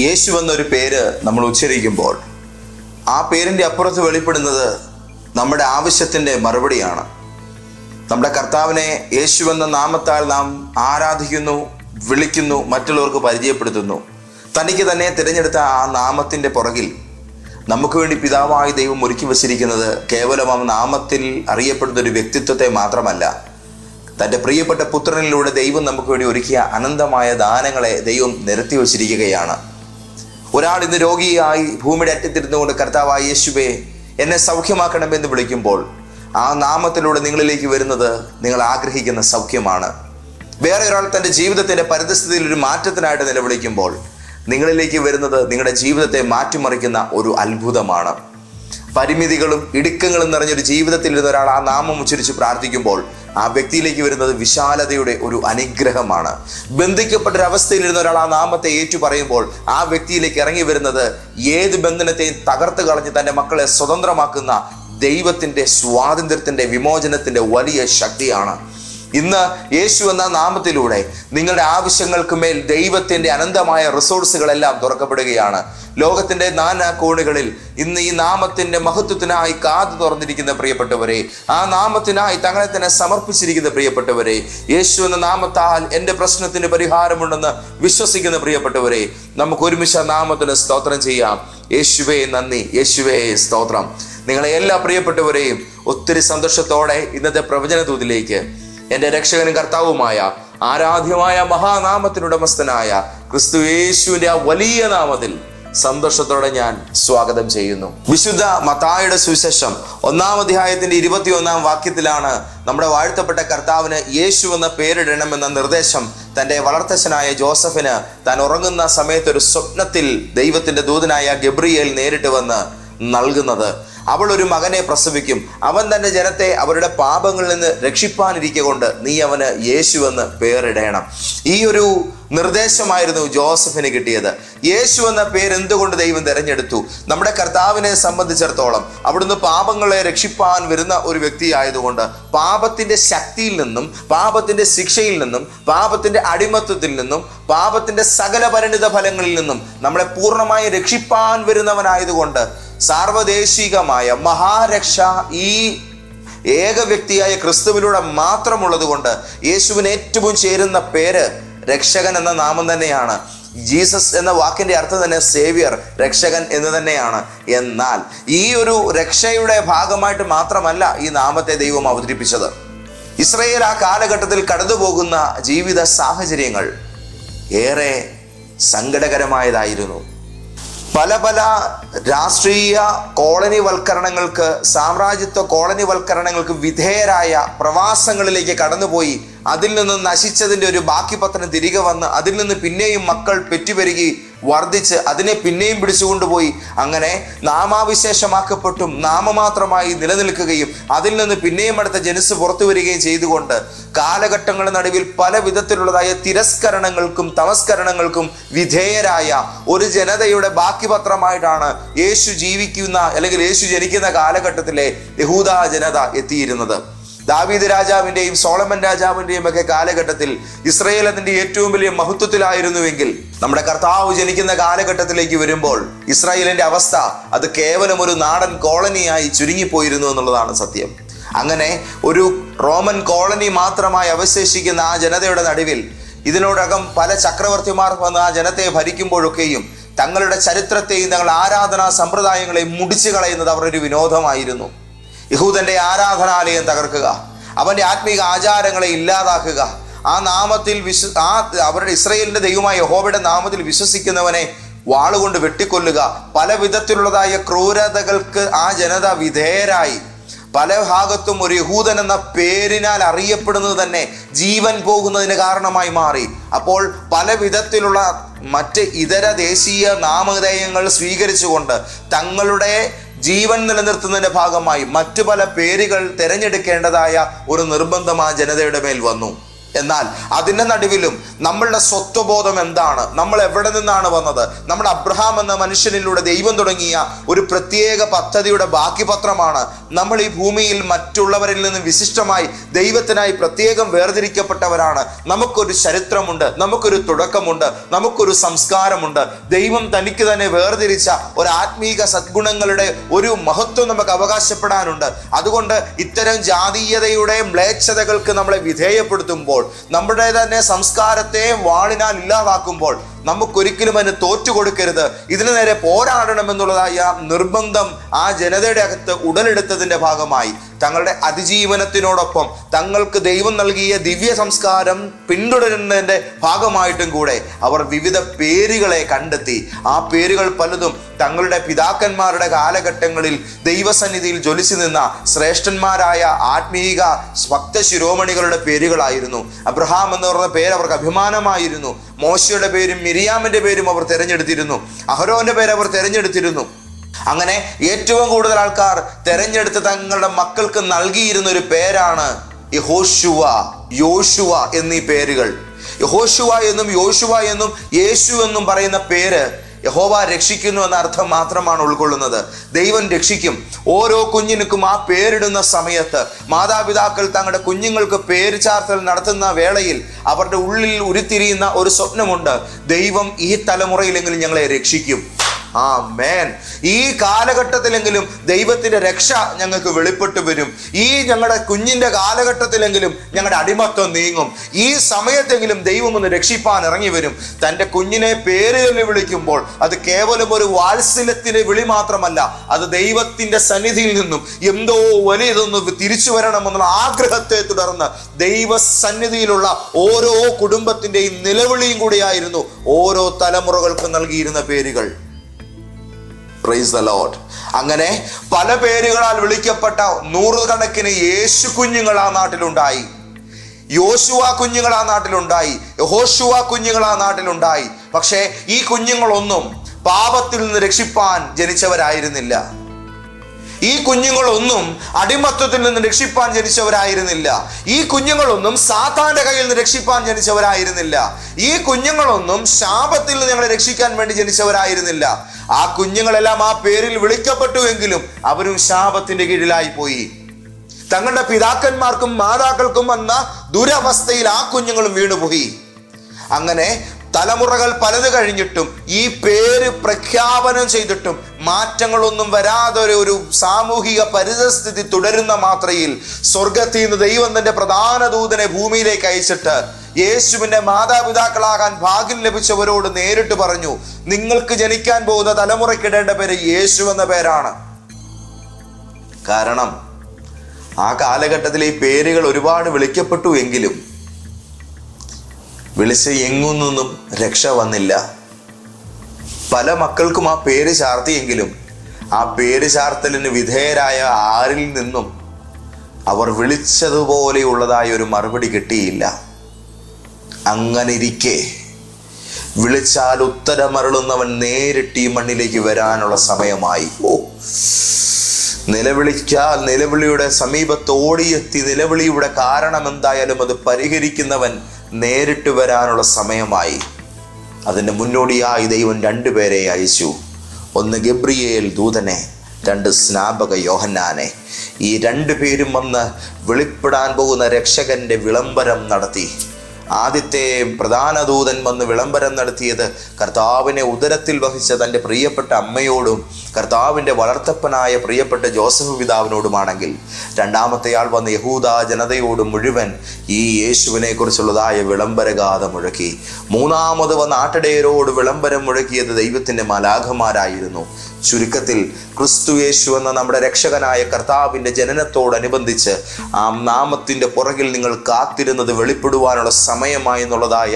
യേശു എന്നൊരു പേര് നമ്മൾ ഉച്ചരിക്കുമ്പോൾ ആ പേരിന്റെ അപ്പുറത്ത് വെളിപ്പെടുന്നത് നമ്മുടെ ആവശ്യത്തിന്റെ മറുപടിയാണ്. നമ്മുടെ കർത്താവിനെ യേശു എന്ന നാമത്താൽ നാം ആരാധിക്കുന്നു വിളിക്കുന്നു മറ്റുള്ളവർക്ക് പരിചയപ്പെടുത്തുന്നു. തനിക്ക് തന്നെ തിരഞ്ഞെടുത്ത ആ നാമത്തിന്റെ പുറകിൽ നമുക്ക് വേണ്ടി പിതാവായ ദൈവം ഒരുക്കി വച്ചിരിക്കുന്നത് കേവലം ആ നാമത്തിൽ അറിയപ്പെടുന്ന ഒരു വ്യക്തിത്വത്തെ മാത്രമല്ല. തന്റെ പ്രിയപ്പെട്ട പുത്രനിലൂടെ ദൈവം നമുക്ക് വേണ്ടി ഒരുക്കിയ അനന്തമായ ദാനങ്ങളെ ദൈവം നിരത്തി വച്ചിരിക്കുകയാണ്. ഒരാൾ ഇന്ന് രോഗിയായി ഭൂമിയുടെ അറ്റത്തിരുന്നുകൊണ്ട് കർത്താവായ യേശുവെ എന്നെ സൗഖ്യമാക്കണമെന്ന് വിളിക്കുമ്പോൾ ആ നാമത്തിലൂടെ നിങ്ങളിലേക്ക് വരുന്നത് നിങ്ങൾ ആഗ്രഹിക്കുന്ന സൗഖ്യമാണ്. വേറെ ഒരാൾ തന്റെ ജീവിതത്തിന്റെ പരിതസ്ഥിതിയിൽ ഒരു മാറ്റത്തിനായിട്ട് നിലവിളിക്കുമ്പോൾ നിങ്ങളിലേക്ക് വരുന്നത് നിങ്ങളുടെ ജീവിതത്തെ മാറ്റിമറിക്കുന്ന ഒരു അത്ഭുതമാണ്. പരിമിതികളും ഇടുക്കങ്ങളും നിറഞ്ഞൊരു ജീവിതത്തിൽ ഇരുന്ന ഒരാൾ ആ നാമം ഉച്ചരിച്ച് പ്രാർത്ഥിക്കുമ്പോൾ ആ വ്യക്തിയിലേക്ക് വരുന്നത് വിശാലതയുടെ ഒരു അനുഗ്രഹമാണ്. ബന്ധിക്കപ്പെട്ട ഒരു അവസ്ഥയിൽ ഇരുന്ന ഒരാൾ ആ നാമത്തെ ഏറ്റു പറയുമ്പോൾ ആ വ്യക്തിയിലേക്ക് ഇറങ്ങി വരുന്നത് ഏത് ബന്ധനത്തെയും തകർത്ത് കളഞ്ഞ് തന്റെ മക്കളെ സ്വതന്ത്രമാക്കുന്ന ദൈവത്തിന്റെ സ്വാതന്ത്ര്യത്തിന്റെ വിമോചനത്തിന്റെ വലിയ ശക്തിയാണ്. ഇന്ന് യേശു എന്ന നാമത്തിലൂടെ നിങ്ങളുടെ ആവശ്യങ്ങൾക്ക് മേൽ ദൈവത്തിന്റെ അനന്തമായ റിസോഴ്സുകളെല്ലാം തുറക്കപ്പെടുകയാണ്. ലോകത്തിന്റെ നാനാ കോണുകളിൽ ഇന്ന് ഈ നാമത്തിന്റെ മഹത്വത്തിനായി കാതു തുറന്നിരിക്കുന്ന പ്രിയപ്പെട്ടവരെ ആ നാമത്തിനായി തങ്ങളെ തന്നെ സമർപ്പിച്ചിരിക്കുന്ന പ്രിയപ്പെട്ടവരെ യേശു എന്ന നാമത്താൽ എന്റെ പ്രശ്നത്തിന് പരിഹാരമുണ്ടെന്ന് വിശ്വസിക്കുന്ന പ്രിയപ്പെട്ടവരെ നമുക്ക് ഒരുമിച്ച് നാമത്തിന് സ്തോത്രം ചെയ്യാം. യേശുവേ നന്ദി. യേശുവേ സ്തോത്രം. നിങ്ങളെ എല്ലാ പ്രിയപ്പെട്ടവരെയും ഒത്തിരി സന്തോഷത്തോടെ ഇന്നത്തെ പ്രവചന ദൂതിലേക്ക് എന്റെ രക്ഷകനും കർത്താവുമായ ആരാധ്യമായ മഹാനാമത്തിനുടമസ്ഥനായ ക്രിസ്തു യേശുവിന്റെ ആ വലിയ നാമത്തിൽ സന്തോഷത്തോടെ ഞാൻ സ്വാഗതം ചെയ്യുന്നു. വിശുദ്ധ മത്തായുടെ സുവിശേഷം ഒന്നാം അധ്യായത്തിന്റെ ഇരുപത്തിയൊന്നാം വാക്യത്തിലാണ് നമ്മുടെ വാഴ്ത്തപ്പെട്ട കർത്താവിന് യേശു എന്ന പേരിടണമെന്ന നിർദ്ദേശം തന്റെ വളർത്തച്ഛനായ ജോസഫിന് താൻ ഉറങ്ങുന്ന സമയത്ത് ഒരു സ്വപ്നത്തിൽ ദൈവത്തിന്റെ ദൂതനായ ഗബ്രിയേൽ നേരിട്ട് വന്ന് നൽകുന്നത്. അവൾ ഒരു മകനെ പ്രസവിക്കും. അവൻ തന്റെ ജനത്തെ അവരുടെ പാപങ്ങളിൽ നിന്ന് രക്ഷിപ്പാനിരിക്കൊണ്ട് നീ അവന് യേശു എന്ന് പേരിടേണം. ഈ ഒരു നിർദ്ദേശമായിരുന്നു ജോസഫിന് കിട്ടിയത്. യേശു എന്ന പേര് എന്തുകൊണ്ട് ദൈവം തിരഞ്ഞെടുത്തു? നമ്മുടെ കർത്താവിനെ സംബന്ധിച്ചിടത്തോളം അവിടുന്ന് പാപങ്ങളെ രക്ഷിപ്പാൻ വരുന്ന ഒരു വ്യക്തി ആയതുകൊണ്ട് പാപത്തിന്റെ ശക്തിയിൽ നിന്നും പാപത്തിന്റെ ശിക്ഷയിൽ നിന്നും പാപത്തിന്റെ അടിമത്വത്തിൽ നിന്നും പാപത്തിന്റെ സകല പരിണിത ഫലങ്ങളിൽ നിന്നും നമ്മളെ പൂർണമായി രക്ഷിപ്പാൻ വരുന്നവനായതുകൊണ്ട് സാർവദേശികമായ മഹാരക്ഷ ഈ ഏക വ്യക്തിയായ ക്രിസ്തുവിലൂടെ മാത്രമുള്ളത് കൊണ്ട് യേശുവിന് ഏറ്റവും ചേരുന്ന പേര് രക്ഷകൻ എന്ന നാമം തന്നെയാണ്. ജീസസ് എന്ന വാക്കിന്റെ അർത്ഥം തന്നെ സേവിയർ രക്ഷകൻ എന്ന് തന്നെയാണ്. എന്നാൽ ഈ ഒരു രക്ഷയുടെ ഭാഗമായിട്ട് മാത്രമല്ല ഈ നാമത്തെ ദൈവം അവതരിപ്പിച്ചത്. ഇസ്രയേൽ ആ കാലഘട്ടത്തിൽ കടന്നുപോകുന്ന ജീവിത സാഹചര്യങ്ങൾ ഏറെ സങ്കടകരമായതായിരുന്നു. പല പല രാഷ്ട്രീയ കോളനിവൽക്കരണങ്ങൾക്ക് സാമ്രാജ്യത്വ കോളനിവൽക്കരണങ്ങൾക്ക് വിധേയരായ പ്രവാസങ്ങളിലേക്ക് കടന്നുപോയി. അതിൽ നിന്ന് നശിച്ചതിന്റെ ഒരു ബാക്കി പത്രം തിരികെ വന്ന് അതിൽ നിന്ന് പിന്നെയും മക്കൾ പെറ്റുപെരുകി വർദ്ധിച്ച് അതിനെ പിന്നെയും പിടിച്ചുകൊണ്ടുപോയി. അങ്ങനെ നാമാവിശേഷമാക്കപ്പെട്ടും നാമമാത്രമായി നിലനിൽക്കുകയും അതിൽ നിന്ന് പിന്നെയും അടുത്ത ജനുസ് പുറത്തു വരികയും ചെയ്തുകൊണ്ട് കാലഘട്ടങ്ങളുടെ നടുവിൽ പല വിധത്തിലുള്ളതായ തിരസ്കരണങ്ങൾക്കും തമസ്കരണങ്ങൾക്കും വിധേയരായ ഒരു ജനതയുടെ ബാക്കി പത്രമായിട്ടാണ് യേശു ജീവിക്കുന്ന അല്ലെങ്കിൽ യേശു ജനിക്കുന്ന കാലഘട്ടത്തിലെ യഹൂദ ജനത എത്തിയിരുന്നത്. ദാവീദ് രാജാവിന്റെയും സോളമൻ രാജാവിന്റെയും ഒക്കെ കാലഘട്ടത്തിൽ ഇസ്രയേൽ അതിന്റെ ഏറ്റവും വലിയ മഹത്വത്തിലായിരുന്നുവെങ്കിൽ നമ്മുടെ കർത്താവ് ജനിക്കുന്ന കാലഘട്ടത്തിലേക്ക് വരുമ്പോൾ ഇസ്രായേലിന്റെ അവസ്ഥ അത് കേവലം ഒരു നാടൻ കോളനിയായി ചുരുങ്ങിപ്പോയിരുന്നു എന്നുള്ളതാണ് സത്യം. അങ്ങനെ ഒരു റോമൻ കോളനി മാത്രമായി അവശേഷിക്കുന്ന ആ ജനതയുടെ നടുവിൽ ഇതിനോടകം പല ചക്രവർത്തിമാർ വന്ന് ആ ജനത്തെ ഭരിക്കുമ്പോഴൊക്കെയും തങ്ങളുടെ ചരിത്രത്തെയും തങ്ങളുടെ ആരാധനാ സമ്പ്രദായങ്ങളെയും മുടിച്ചു കളയുന്നത് അവരുടെ ഒരു വിനോദമായിരുന്നു. യഹൂദന്റെ ആരാധനാലയം തകർക്കുക അവന്റെ ആത്മീക ആചാരങ്ങളെ ഇല്ലാതാക്കുക. ആ നാമത്തിൽ വിശ്വ ആ അവരുടെ ഇസ്രയേലിന്റെ ദൈവമായ യഹോബയുടെ നാമത്തിൽ വിശ്വസിക്കുന്നവനെ വാളുകൊണ്ട് വെട്ടിക്കൊല്ലുക. പല വിധത്തിലുള്ളതായ ക്രൂരതകൾക്ക് ആ ജനത വിധേയരായി. പല ഭാഗത്തും ഒരു യഹൂദൻ എന്ന പേരിനാൽ അറിയപ്പെടുന്നത് തന്നെ ജീവൻ പോകുന്നതിന് കാരണമായി മാറി. അപ്പോൾ പല വിധത്തിലുള്ള മറ്റ് ഇതര ദേശീയ നാമധേയങ്ങൾ സ്വീകരിച്ചുകൊണ്ട് തങ്ങളുടെ ജീവൻ നിലനിർത്തുന്നതിന്റെ ഭാഗമായി മറ്റു പല പേരുകൾ തിരഞ്ഞെടുക്കേണ്ടതായ ഒരു നിർബന്ധം ആ ജനതയുടെ മേൽ വന്നു. എന്നാൽ അതിന്റെ നടുവിലും നമ്മളുടെ സ്വത്വബോധം എന്താണ്? നമ്മൾ എവിടെ നിന്നാണ് വന്നത്? നമ്മുടെ അബ്രഹാം എന്ന മനുഷ്യനിലൂടെ ദൈവം തുടങ്ങിയ ഒരു പ്രത്യേക പദ്ധതിയുടെ ബാക്കി പത്രമാണ് നമ്മൾ ഈ ഭൂമിയിൽ മറ്റുള്ളവരിൽ നിന്ന് വിശിഷ്ടമായി ദൈവത്തിനായി പ്രത്യേകം വേർതിരിക്കപ്പെട്ടവരാണ്. നമുക്കൊരു ചരിത്രമുണ്ട് നമുക്കൊരു തുടക്കമുണ്ട് നമുക്കൊരു സംസ്കാരമുണ്ട്. ദൈവം തനിക്ക് തന്നെ വേർതിരിച്ച ഒരു ആത്മീക സദ്ഗുണങ്ങളുടെ ഒരു മഹത്വം നമുക്ക് അവകാശപ്പെടാനുണ്ട്. അതുകൊണ്ട് ഇത്തരം ജാതീയതയുടെ മ്ലേച്ഛതകൾക്ക് നമ്മളെ വിധേയപ്പെടുത്തുമ്പോൾ നമ്മുടെ തന്നെ സംസ്കാരത്തെ വാളിനാൽ ഇല്ലാതാക്കുമ്പോൾ നമുക്കൊരിക്കലും അതിന് തോറ്റു കൊടുക്കരുത്. ഇതിനു നേരെ പോരാടണം എന്നുള്ളതായ നിർബന്ധം ആ ജനതയുടെ അകത്ത് ഉടലെടുത്തതിന്റെ ഭാഗമായി. തങ്ങളുടെ അതിജീവനത്തിനോടൊപ്പം തങ്ങൾക്ക് ദൈവം നൽകിയ ദിവ്യ സംസ്കാരം പിന്തുടരുന്നതിന്റെ ഭാഗമായിട്ടും കൂടെ അവർ വിവിധ പേരുകളെ കണ്ടെത്തി. ആ പേരുകൾ പലതും തങ്ങളുടെ പിതാക്കന്മാരുടെ കാലഘട്ടങ്ങളിൽ ദൈവസന്നിധിയിൽ ജ്വലിച്ചു നിന്ന ശ്രേഷ്ഠന്മാരായ ആത്മീക ഭക്ത ശിരോമണികളുടെ പേരുകളായിരുന്നു. അബ്രഹാം എന്ന് പറഞ്ഞ പേര് അവർക്ക് അഭിമാനമായിരുന്നു. മോശയുടെ പേരും മിരിയാമിന്റെ പേരും അവർ തിരഞ്ഞെടുത്തിരുന്നു. അഹരോന്റെ പേര് അവർ തിരഞ്ഞെടുത്തിരുന്നു. അങ്ങനെ ഏറ്റവും കൂടുതൽ ആൾക്കാർ തെരഞ്ഞെടുത്ത് തങ്ങളുടെ മക്കൾക്ക് നൽകിയിരുന്ന ഒരു പേരാണ് യഹോശുവ യോശുവ എന്നീ പേരുകൾ. യഹോശുവ എന്നും യോശുവ എന്നും യേശു എന്നും പറയുന്ന പേര് യഹോവ രക്ഷിക്കുന്നു എന്ന അർത്ഥം മാത്രമാണ് ഉൾക്കൊള്ളുന്നത്. ദൈവം രക്ഷിക്കും. ഓരോ കുഞ്ഞിനുക്കും ആ പേരിടുന്ന സമയത്ത് മാതാപിതാക്കൾ തങ്ങളുടെ കുഞ്ഞുങ്ങൾക്ക് പേര് ചാർത്തൽ നടത്തുന്ന വേളയിൽ അവരുടെ ഉള്ളിൽ ഉരുത്തിരിയുന്ന ഒരു സ്വപ്നമുണ്ട്. ദൈവം ഈ തലമുറയിലെങ്കിലും ഞങ്ങളെ രക്ഷിക്കും. ആ മേൻ ഈ കാലഘട്ടത്തിലെങ്കിലും ദൈവത്തിന്റെ രക്ഷ ഞങ്ങൾക്ക് വെളിപ്പെട്ടു വരും. ഈ ഞങ്ങളുടെ കുഞ്ഞിന്റെ കാലഘട്ടത്തിലെങ്കിലും ഞങ്ങളുടെ അടിമത്വം നീങ്ങും. ഈ സമയത്തെങ്കിലും ദൈവം ഒന്ന് രക്ഷിപ്പാൻ ഇറങ്ങി വരും. തന്റെ കുഞ്ഞിനെ പേര് ചൊല്ലി വിളിക്കുമ്പോൾ അത് കേവലം ഒരു വാത്സല്യത്തിലെ വിളി മാത്രമല്ല അത് ദൈവത്തിന്റെ സന്നിധിയിൽ നിന്നും എന്തോ വലിയതൊന്ന് തിരിച്ചു വരണമെന്നുള്ള ആഗ്രഹത്തെ തുടർന്ന് ദൈവസന്നിധിയിലുള്ള ഓരോ കുടുംബത്തിന്റെയും നിലവിളിയും കൂടിയായിരുന്നു ഓരോ തലമുറകൾക്കും നൽകിയിരുന്ന പേരുകൾ. പ്രൈസ് ദ ലോഡ് അങ്ങനെ പല പേരുകളാൽ വിളിക്കപ്പെട്ട നൂറുകണക്കിന് യേശു കുഞ്ഞുങ്ങൾ ആ നാട്ടിലുണ്ടായി. യോശുവ കുഞ്ഞുങ്ങൾ ആ നാട്ടിലുണ്ടായി. യഹോശുവ കുഞ്ഞുങ്ങൾ ആ നാട്ടിലുണ്ടായി. പക്ഷേ ഈ കുഞ്ഞുങ്ങളൊന്നും പാപത്തിൽ നിന്ന് രക്ഷിപ്പാൻ ജനിച്ചവരായിരുന്നില്ല. ഈ കുഞ്ഞുങ്ങളൊന്നും അടിമത്വത്തിൽ നിന്ന് രക്ഷിപ്പാൻ ജനിച്ചവരായിരുന്നില്ല. ഈ കുഞ്ഞുങ്ങളൊന്നും സാത്താന്റെ കയ്യിൽ നിന്ന് രക്ഷിപ്പാൻ ജനിച്ചവരായിരുന്നില്ല. ഈ കുഞ്ഞുങ്ങളൊന്നും ശാപത്തിൽ നിന്ന് ഞങ്ങളെ രക്ഷിക്കാൻ വേണ്ടി ജനിച്ചവരായിരുന്നില്ല. ആ കുഞ്ഞുങ്ങളെല്ലാം ആ പേരിൽ വിളിക്കപ്പെട്ടു എങ്കിലും അവരും ശാപത്തിന്റെ കീഴിലായി പോയി തങ്ങളുടെ പിതാക്കന്മാർക്കും മാതാക്കൾക്കും വന്ന ദുരവസ്ഥയിൽ ആ കുഞ്ഞുങ്ങളും വീണുപോയി. അങ്ങനെ തലമുറകൾ പലത് കഴിഞ്ഞിട്ടും ഈ പേര് പ്രഖ്യാപനം ചെയ്തിട്ടും മാറ്റങ്ങളൊന്നും വരാതെ ഒരു- സാമൂഹിക പരിതസ്ഥിതി തുടരുന്ന മാത്രയിൽ സ്വർഗത്തിൽ നിന്ന് ദൈവം തന്റെ പ്രധാന ദൂതനെ ഭൂമിയിലേക്ക് അയച്ചിട്ട് യേശുവിന്റെ മാതാപിതാക്കളാകാൻ ഭാഗ്യം ലഭിച്ചവരോട് നേരിട്ട് പറഞ്ഞു നിങ്ങൾക്ക് ജനിക്കാൻ പോകുന്ന തലമുറയ്ക്കിടേണ്ട പേര് യേശു എന്ന പേരാണ്. കാരണം ആ കാലഘട്ടത്തിൽ ഈ പേരുകൾ ഒരുപാട് വിളിക്കപ്പെട്ടു എങ്കിലും വിളിച്ച് എങ്ങും നിന്നും രക്ഷ വന്നില്ല. പല മക്കൾക്കും ആ പേര് ചാർത്തിയെങ്കിലും ആ പേര് ചാർത്തലിന് വിധേയരായ ആരിൽ നിന്നും അവർ വിളിച്ചതുപോലെയുള്ളതായ ഒരു മറുപടി കിട്ടിയില്ല. അങ്ങനെ ഇരിക്കെ വിളിച്ചാൽ ഉത്തരമരുളുന്നവൻ നേരിട്ട് ഈ മണ്ണിലേക്ക് വരാനുള്ള സമയമായി. ഓ നിലവിളിച്ചാൽ നിലവിളിയുടെ സമീപത്തോടിയെത്തി നിലവിളിയുടെ കാരണം എന്തായാലും അത് പരിഹരിക്കുന്നവൻ നേരിട്ട് വരാനുള്ള സമയമായി. അതിന് മുന്നോടിയായി ദൈവം രണ്ടുപേരെ അയച്ചു. ഒന്ന് ഗബ്രിയേൽ ദൂതനെ രണ്ട് സ്നാപക യോഹന്നാനെ. ഈ രണ്ടു പേരും വന്ന് വെളിപ്പെടാൻ പോകുന്ന രക്ഷകന്റെ വിളംബരം നടത്തി. ആദ്യത്തെ പ്രധാന ദൂതൻ വന്ന് വിളംബരം നടത്തിയത് കർത്താവിനെ ഉദരത്തിൽ വഹിച്ച തന്റെ പ്രിയപ്പെട്ട അമ്മയോടും കർത്താവിന്റെ വളർത്തപ്പനായ പ്രിയപ്പെട്ട ജോസഫ് പിതാവിനോടുമാണെങ്കിൽ. രണ്ടാമത്തെ ആൾ വന്ന് യഹൂദ ജനതയോട് മുഴുവൻ ഈ യേശുവിനെ കുറിച്ചുള്ളതായ വിളംബരഗാഥ മുഴക്കി. മൂന്നാമത് വന്ന് ആട്ടിടയരോട് വിളംബരം മുഴക്കിയത് ദൈവത്തിന്റെ മലാഖമാരായിരുന്നു. ചുരുക്കത്തിൽ ക്രിസ്തു യേശു എന്ന നമ്മുടെ രക്ഷകനായ കർത്താവിന്റെ ജനനത്തോടനുബന്ധിച്ച് ആ നാമത്തിന്റെ പുറകിൽ നിങ്ങൾ കാത്തിരുന്നത് വെളിപ്പെടുവാനുള്ള സമയമായി എന്നുള്ളതായ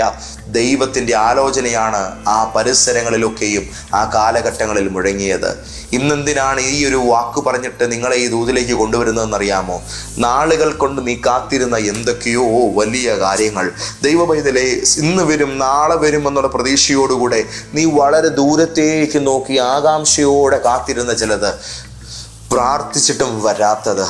ദൈവത്തിന്റെ ആലോചനയാണ് ആ പരിസരങ്ങളിലൊക്കെയും ആ കാലഘട്ടങ്ങളിൽ മുഴങ്ങിയത്. ഇന്നെന്തിനാണ് ഈ ഒരു വാക്ക് പറഞ്ഞിട്ട് നിങ്ങളെ ഈ ദൂതിലേക്ക് കൊണ്ടുവരുന്നതെന്നറിയാമോ? നാളുകൾ കൊണ്ട് നീ കാത്തിരുന്ന എന്തൊക്കെയോ വലിയ കാര്യങ്ങൾ. ദൈവപൈതലെ ഇന്ന് വരും നാളെ വരും എന്നുള്ള പ്രതീക്ഷയോടുകൂടെ നീ വളരെ ദൂരത്തേക്ക് നോക്കി ആകാംക്ഷയോടെ കാത്തിരുന്ന ചിലത്. പ്രാർത്ഥിച്ചിട്ടും വരാത്തത്.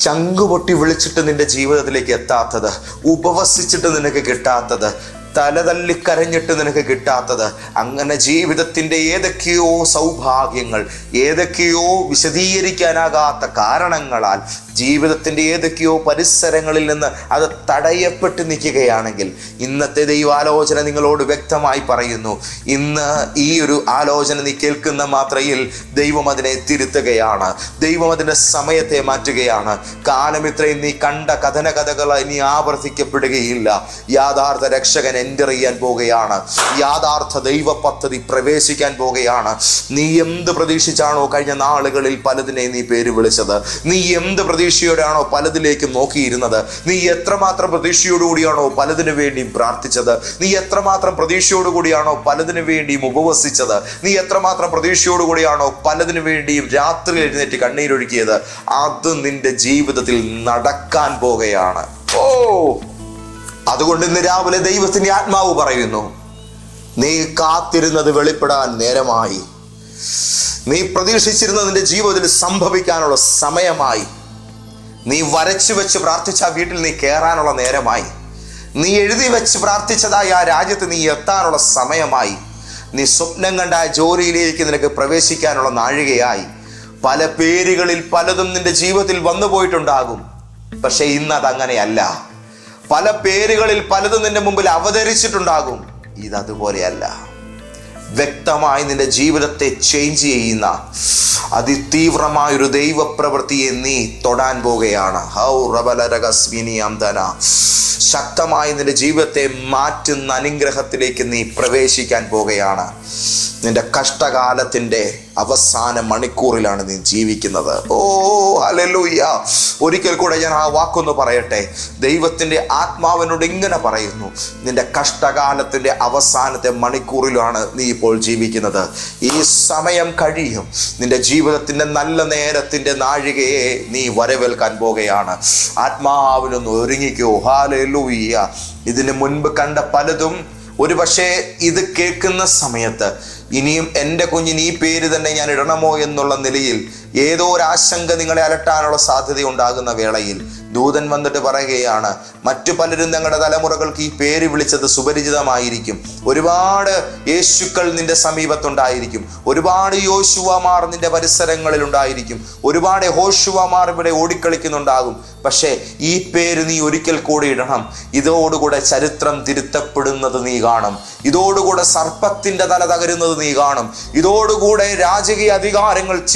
ചങ്കുപൊട്ടി വിളിച്ചിട്ട് നിന്റെ ജീവിതത്തിലേക്ക് എത്താത്തത്. ഉപവസിച്ചിട്ട് നിനക്ക് കിട്ടാത്തത്. തലതല്ലി കരഞ്ഞിട്ട് നിനക്ക് കിട്ടാത്തത്. അങ്ങനെ ജീവിതത്തിന്റെ ഏതൊക്കെയോ സൗഭാഗ്യങ്ങൾ ഏതൊക്കെയോ വിശദീകരിക്കാനാകാത്ത കാരണങ്ങളാൽ ജീവിതത്തിന്റെ ഏതൊക്കെയോ പരിസരങ്ങളിൽ നിന്ന് അത് തടയപ്പെട്ട് നിൽക്കുകയാണെങ്കിൽ ഇന്നത്തെ ദൈവാലോചന നിങ്ങളോട് വ്യക്തമായി പറയുന്നു. ഇന്ന് ഈ ഒരു ആലോചന നീ കേൾക്കുന്ന മാത്രയിൽ ദൈവം അതിനെ തിരുത്തുകയാണ്. ദൈവം അതിന്റെ സമയത്തെ മാറ്റുകയാണ്. കാലം ഇത്രയും നീ കണ്ട കഥന കഥകൾ ഇനി ആവർത്തിക്കപ്പെടുകയില്ല. യാഥാർത്ഥ രക്ഷകൻ എന്റർ ചെയ്യാൻ പോകുകയാണ് യാഥാർത്ഥ ദൈവ പദ്ധതി പ്രവേശിക്കാൻ പോകുകയാണ് നീ എന്ത് പ്രതീക്ഷിച്ചാണോ കഴിഞ്ഞ നാളുകളിൽ പലതിനെ നീ പേര് വിളിച്ചത്? നീ എന്ത് പ്രതീക്ഷയോടെയാണോ പലതിലേക്ക് നോക്കിയിരുന്നത്? നീ എത്രമാത്രം പ്രതീക്ഷയോടുകൂടിയാണോ പലതിനു വേണ്ടി പ്രാർത്ഥിച്ചത്? നീ എത്രമാത്രം പ്രതീക്ഷയോടുകൂടിയാണോ പലതിനു വേണ്ടിയും ഉപവസിച്ചത്? നീ എത്രമാത്രം പ്രതീക്ഷയോടുകൂടിയാണോ പലതിനു വേണ്ടിയും രാത്രി എഴുന്നേറ്റ് കണ്ണീരൊഴുക്കിയത്? അത് നിന്റെ ജീവിതത്തിൽ നടക്കാൻ പോകുകയാണ് ഓ! അതുകൊണ്ട് ഇന്ന് രാവിലെ ദൈവത്തിന്റെ ആത്മാവ് പറയുന്നു നീ കാത്തിരുന്നത് വെളിപ്പെടാൻ നേരമായി. നീ പ്രതീക്ഷിച്ചിരുന്നത് നിന്റെ ജീവിതത്തിൽ സംഭവിക്കാനുള്ള സമയമായി. നീ വരച്ചു വെച്ച് പ്രാർത്ഥിച്ച വീട്ടിൽ നീ കയറാനുള്ള നേരമായി. നീ എഴുതി വെച്ച് പ്രാർത്ഥിച്ചതായി ആ രാജ്യത്ത് നീ എത്താനുള്ള സമയമായി. നീ സ്വപ്നം കണ്ട ആ ജോലിയിലേക്ക് നിനക്ക് പ്രവേശിക്കാനുള്ള നാഴികയായി. പല പേരുകളിൽ പലതും നിന്റെ ജീവിതത്തിൽ വന്നു പോയിട്ടുണ്ടാകും പക്ഷെ ഇന്ന് അതങ്ങനെയല്ല. പല പേരുകളിൽ പലതും നിന്റെ മുമ്പിൽ അവതരിച്ചിട്ടുണ്ടാകും. ഇതതുപോലെയല്ല. വ്യക്തമായി നിന്റെ ജീവിതത്തെ ചേഞ്ച് ചെയ്യുന്ന അതിതീവ്രമായൊരു ദൈവപ്രവൃത്തിയെ നീ തൊടാൻ പോകുകയാണ് ഹൗ റബലരകസ്മിനിയാം ധന ശക്തമായി നിന്റെ ജീവിതത്തെ മാറ്റുന്ന അനുഗ്രഹത്തിലേക്ക് നീ പ്രവേശിക്കാൻ പോകുകയാണ് നിന്റെ കഷ്ടകാലത്തിന്റെ അവസാന മണിക്കൂറിലാണ് നീ ജീവിക്കുന്നത്. ഓ അലലൂയ്യ ഒരിക്കൽ കൂടെ ഞാൻ ആ വാക്കൊന്ന് പറയട്ടെ. ദൈവത്തിന്റെ ആത്മാവിനോട് ഇങ്ങനെ പറയുന്നു. നിന്റെ കഷ്ടകാലത്തിന്റെ അവസാനത്തെ മണിക്കൂറിലാണ് നീ ഇപ്പോൾ ജീവിക്കുന്നത്. ഈ സമയം കഴിയും. നിന്റെ ജീവിതത്തിന്റെ നല്ല നേരത്തിന്റെ നാഴികയെ നീ വരവേൽക്കാൻ പോകുകയാണ് ആത്മാവിനൊന്ന് ഒരുങ്ങിക്കോ. ഹാലലൂയ്യ ഇതിന് മുൻപ് കണ്ട പലതും ഒരുപക്ഷെ ഇത് കേൾക്കുന്ന സമയത്ത് ഇനിയും എന്റെ കുഞ്ഞിന് ഈ പേര് തന്നെ ഞാൻ ഇടണമോ എന്നുള്ള നിലയിൽ ഏതോ ഒരാശങ്ക നിങ്ങളെ അലട്ടാനുള്ള സാധ്യത ഉണ്ടാകുന്ന വേളയിൽ ദൂതൻ വന്നിട്ട് പറയുകയാണ് മറ്റു പലരും ഞങ്ങളുടെ തലമുറകൾക്ക് ഈ പേര് വിളിച്ചത് സുപരിചിതമായിരിക്കും. ഒരുപാട് യേശുക്കൾ നിന്റെ സമീപത്തുണ്ടായിരിക്കും. ഒരുപാട് യോശുവമാർ നിന്റെ പരിസരങ്ങളിൽ ഉണ്ടായിരിക്കും. ഒരുപാട് ഹോഷുവമാർ ഇവിടെ ഓടിക്കളിക്കുന്നുണ്ടാകും. പക്ഷേ ഈ പേര് നീ ഒരിക്കൽ കൂടി ഇടണം. ഇതോടുകൂടെ ചരിത്രം തിരുത്തപ്പെടുന്നത് നീ കാണും. ഇതോടുകൂടെ സർപ്പത്തിന്റെ തല തകരുന്നത് നീ കാണും. ഇതോടുകൂടെ രാജകീയ അധികാരങ്ങൾ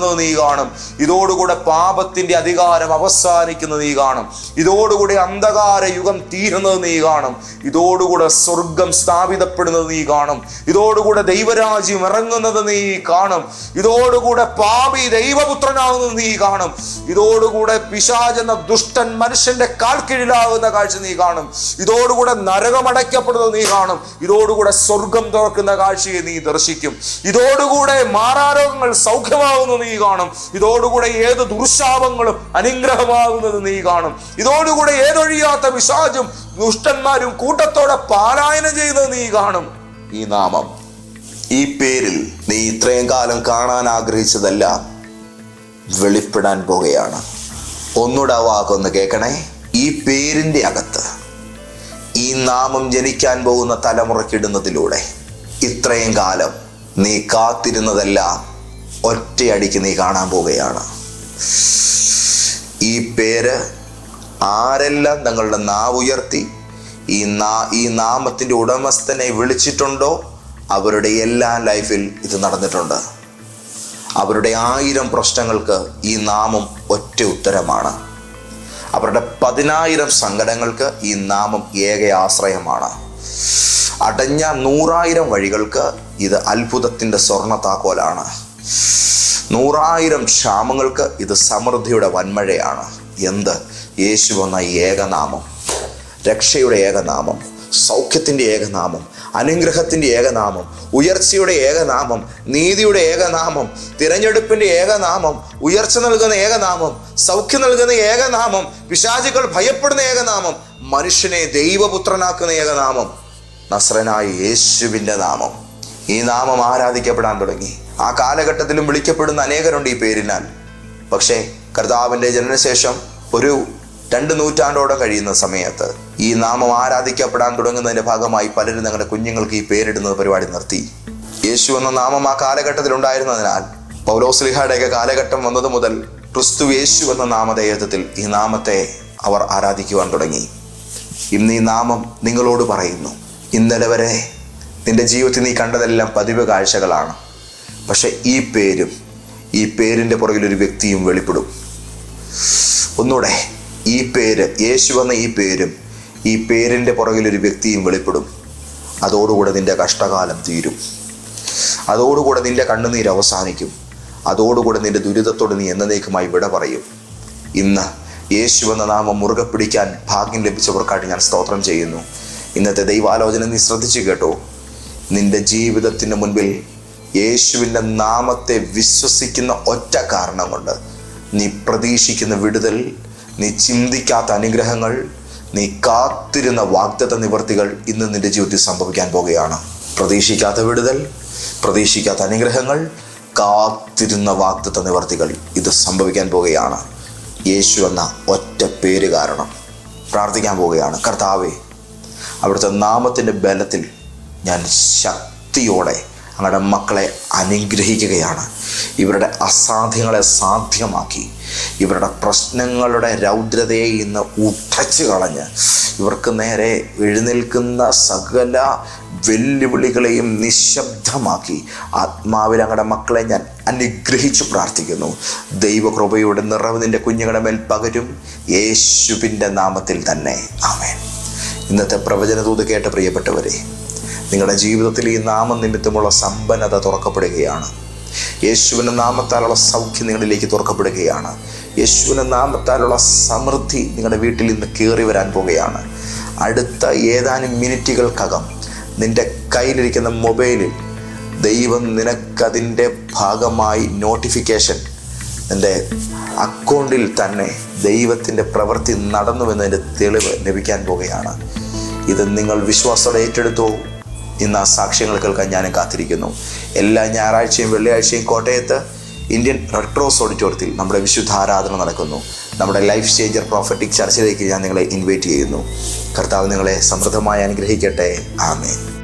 ചിതറിക്കപ്പെടുന്നത് നീ കാണും. ഇതോടുകൂടെ പാപത്തിന്റെ അധികാരം അവസാനിക്കുന്നത് നീ കാണും. ഇതോടുകൂടെ അന്ധകാര യുഗം തീരുന്നത് നീ കാണും. ഇതോടുകൂടെ സ്വർഗം സ്ഥാപിതപ്പെടുന്നത് നീ കാണും. ഇതോടുകൂടെ ദൈവരാജ്യം ഇറങ്ങുന്നത് നീ കാണും. ഇതോടുകൂടെ പാപി ദൈവപുത്രനാകുന്നത് നീ കാണും. ഇതോടുകൂടെ പിശാചെന്ന ദുഷ്ടൻ മനുഷ്യന്റെ കാൽ കീഴിലാകുന്ന കാഴ്ച നീ കാണും. ഇതോടുകൂടെ നരകമടയ്ക്കപ്പെടുന്നത് നീ കാണും. ഇതോടുകൂടെ സ്വർഗം തുറക്കുന്ന കാഴ്ചയെ നീ ദർശിക്കും. ഇതോടുകൂടെ മാറാരോഗങ്ങൾ സൗഖ്യമാകുന്നത് നീ കാണും. ഇതോടുകൂടെ ഏത് ദുർശാപങ്ങളും അനുഗ്രഹമാകുന്നത് നീ കാണും. ഇതോടുകൂടെ ഏതൊഴിയാത്ത വിശാചും ദുഷ്ടന്മാരും കൂട്ടത്തോടെ പാലായനം ചെയ്യുന്നത് നീ കാണും. ഈ നാമം ഈ പേരിൽ നീ ഇത്രയും കാലം കാണാൻ ആഗ്രഹിച്ചതല്ല വെളിപ്പെടാൻ പോകുകയാണ് ഒന്നുകൂടെ വാക്കൊന്ന് കേൾക്കണേ. ഈ പേരിന്റെ അകത്ത് ഈ നാമം ജനിക്കാൻ പോകുന്ന തലമുറക്കിടുന്നതിലൂടെ ഇത്രയും കാലം നീ കാത്തിരുന്നതെല്ലാം ഒറ്റയടിക്ക് നീ കാണാൻ പോവുകയാണ്. ഈ പേര് ആരെല്ലാം തങ്ങളുടെ നാവ് ഉയർത്തി ഈ നാ ഈ നാമത്തിന്റെ ഉടമസ്ഥനെ വിളിച്ചിട്ടുണ്ടോ? അവരുടെ എല്ലാ ലൈഫിൽ ഇത് നടന്നിട്ടുണ്ട്. അവരുടെ ആയിരം പ്രശ്നങ്ങൾക്ക് ഈ നാമം ഒറ്റ ഉത്തരമാണ്. അവരുടെ പതിനായിരം സങ്കടങ്ങൾക്ക് ഈ നാമം ഏക ആശ്രയമാണ്. അടഞ്ഞ നൂറായിരം വഴികൾക്ക് ഇത് അത്ഭുതത്തിന്റെ സ്വർണ താക്കോലാണ് നൂറായിരം ക്ഷാമങ്ങൾക്ക് ഇത് സമൃദ്ധിയുടെ വന്മഴയാണ് എന്ത്? യേശു എന്ന ഏകനാമം. രക്ഷയുടെ ഏകനാമം. സൗഖ്യത്തിന്റെ ഏകനാമം. അനുഗ്രഹത്തിന്റെ ഏകനാമം. ഉയർച്ചയുടെ ഏകനാമം. നീതിയുടെ ഏകനാമം. തിരഞ്ഞെടുപ്പിന്റെ ഏകനാമം. ഉയർച്ച നൽകുന്ന ഏകനാമം. സൗഖ്യം നൽകുന്ന ഏകനാമം. പിശാചികൾ ഭയപ്പെടുന്ന ഏകനാമം. മനുഷ്യനെ ദൈവപുത്രനാക്കുന്ന ഏകനാമം. നസ്രനായ യേശുവിന്റെ നാമം. ഈ നാമം ആരാധിക്കപ്പെടാൻ തുടങ്ങി. ആ കാലഘട്ടത്തിലും വിളിക്കപ്പെടുന്ന അനേകരുണ്ട് ഈ പേരിനാൽ. പക്ഷേ കർത്താവിന്റെ ജനനശേഷം ഒരു രണ്ട് നൂറ്റാണ്ടോടെ കഴിയുന്ന സമയത്ത് ഈ നാമം ആരാധിക്കപ്പെടാൻ തുടങ്ങുന്നതിന്റെ ഭാഗമായി പലരും തങ്ങളുടെ കുഞ്ഞുങ്ങൾക്ക് ഈ പേരിടുന്നത് പരിപാടി നിർത്തി. യേശു എന്ന നാമം ആ കാലഘട്ടത്തിൽ ഉണ്ടായിരുന്നതിനാൽ പൗലോസ്ലിഹയുടെയൊക്കെ കാലഘട്ടം വന്നത് മുതൽ ക്രിസ്തു യേശു എന്ന നാമധേയത്വത്തിൽ ഈ നാമത്തെ അവർ ആരാധിക്കുവാൻ തുടങ്ങി. ഇന്ന് ഈ നാമം നിങ്ങളോട് പറയുന്നു. ഇന്നലെ വരെ നിന്റെ ജീവിതത്തിൽ നീ കണ്ടതെല്ലാം പതിവ് കാഴ്ചകളാണ്. പക്ഷെ ഈ പേരും ഈ പേരിന്റെ പുറകിൽ ഒരു വ്യക്തിയും വെളിപ്പെടും. ഒന്നുകൂടെ ഈ പേര് യേശു എന്ന ഈ പേരും ഈ പേരിന്റെ പുറകിൽ ഒരു വ്യക്തിയും വെളിപ്പെടും. അതോടുകൂടെ നിന്റെ കഷ്ടകാലം തീരും. അതോടുകൂടെ നിന്റെ കണ്ണുനീര് അവസാനിക്കും. അതോടുകൂടെ നിന്റെ ദുരിതത്തോട് നീ എന്നേക്കുമായി വിട പറയും. ഇന്ന് യേശു എന്ന നാമം മുറുകെ പിടിക്കാൻ ഭാഗ്യം ലഭിച്ചവർക്കായിട്ട് ഞാൻ സ്തോത്രം ചെയ്യുന്നു. ഇന്നത്തെ ദൈവാലോചന നീ ശ്രദ്ധിച്ചു കേട്ടോ. നിന്റെ ജീവിതത്തിന് മുൻപിൽ യേശുവിന്റെ നാമത്തെ വിശ്വസിക്കുന്ന ഒറ്റ കാരണം കൊണ്ട് നീ പ്രതീക്ഷിക്കുന്ന വിടുതൽ നീ ചിന്തിക്കാത്ത അനുഗ്രഹങ്ങൾ നീ കാത്തിരുന്ന വാഗ്ദത്ത നിവർത്തികൾ ഇന്ന് നിന്റെ ജീവിതത്തിൽ സംഭവിക്കാൻ പോകുകയാണ്. പ്രതീക്ഷിക്കാത്ത വിടുതൽ പ്രതീക്ഷിക്കാത്ത അനുഗ്രഹങ്ങൾ കാത്തിരുന്ന വാഗ്ദത്ത നിവർത്തികൾ ഇത് സംഭവിക്കാൻ പോകുകയാണ്. യേശു എന്ന ഒറ്റ പേര് കാരണം പ്രാർത്ഥിക്കാൻ പോവുകയാണ് കർത്താവേ അവിടുത്തെ നാമത്തിന്റെ ബലത്തിൽ ഞാൻ ശക്തിയോടെ അങ്ങയുടെ മക്കളെ അനുഗ്രഹിക്കുകയാണ്. ഇവരുടെ അസാധ്യങ്ങളെ സാധ്യമാക്കി. ഇവരുടെ പ്രശ്നങ്ങളുടെ രൗദ്രതയെ ഇന്ന് ഉടച്ചു കളഞ്ഞ്. ഇവർക്ക് നേരെ എഴുന്നേൽക്കുന്ന സകല വെല്ലുവിളികളെയും നിശബ്ദമാക്കി. ആത്മാവിൽ അങ്ങടെ മക്കളെ ഞാൻ അനുഗ്രഹിച്ചു പ്രാർത്ഥിക്കുന്നു. ദൈവകൃപയുടെ നിറവ് നിന്റെ കുഞ്ഞുങ്ങളുടെ മേൽ പകരും. യേശുവിന്റെ നാമത്തിൽ തന്നെ. ആമേൻ. ഇന്നത്തെ പ്രവചന തൂത് കേട്ട പ്രിയപ്പെട്ടവരെ നിങ്ങളുടെ ജീവിതത്തിൽ ഈ നാമനിമിത്തമുള്ള സമ്പന്നത തുറക്കപ്പെടുകയാണ്. യേശുവിന്റെ നാമത്താലുള്ള സൗഖ്യം നിങ്ങളിലേക്ക് തുറക്കപ്പെടുകയാണ്. യേശുവിന്റെ നാമത്താലുള്ള സമൃദ്ധി നിങ്ങളുടെ വീട്ടിൽ നിന്ന് കയറി വരാൻ പോവുകയാണ്. അടുത്ത ഏതാനും മിനിറ്റുകൾക്കകം നിന്റെ കയ്യിലിരിക്കുന്ന മൊബൈലിൽ ദൈവം നിനക്കതിന്റെ ഭാഗമായി നോട്ടിഫിക്കേഷൻ നിന്റെ അക്കൗണ്ടിൽ തന്നെ ദൈവത്തിന്റെ പ്രവൃത്തി നടന്നുവെന്നതിന്റെ തെളിവ് ലഭിക്കാൻ പോവുകയാണ്. ഇത് നിങ്ങൾ വിശ്വാസത്തോടെ ഏറ്റെടുത്തോ. ഇന്ന് ആ സാക്ഷ്യങ്ങൾ കേൾക്കാൻ ഞാനും കാത്തിരിക്കുന്നു. എല്ലാ ഞായറാഴ്ചയും വെള്ളിയാഴ്ചയും കോട്ടയത്ത് ഇന്ത്യൻ റെഡ് ക്രോസ് ഓഡിറ്റോറിയത്തിൽ നമ്മുടെ വിശുദ്ധ ആരാധന നടക്കുന്നു. നമ്മുടെ ലൈഫ് ചേഞ്ചർ പ്രോഫറ്റിക് ചർച്ചയിലേക്ക് ഞാൻ നിങ്ങളെ ഇൻവൈറ്റ് ചെയ്യുന്നു. കർത്താവ് നിങ്ങളെ സമൃദ്ധമായി അനുഗ്രഹിക്കട്ടെ. ആമേൻ.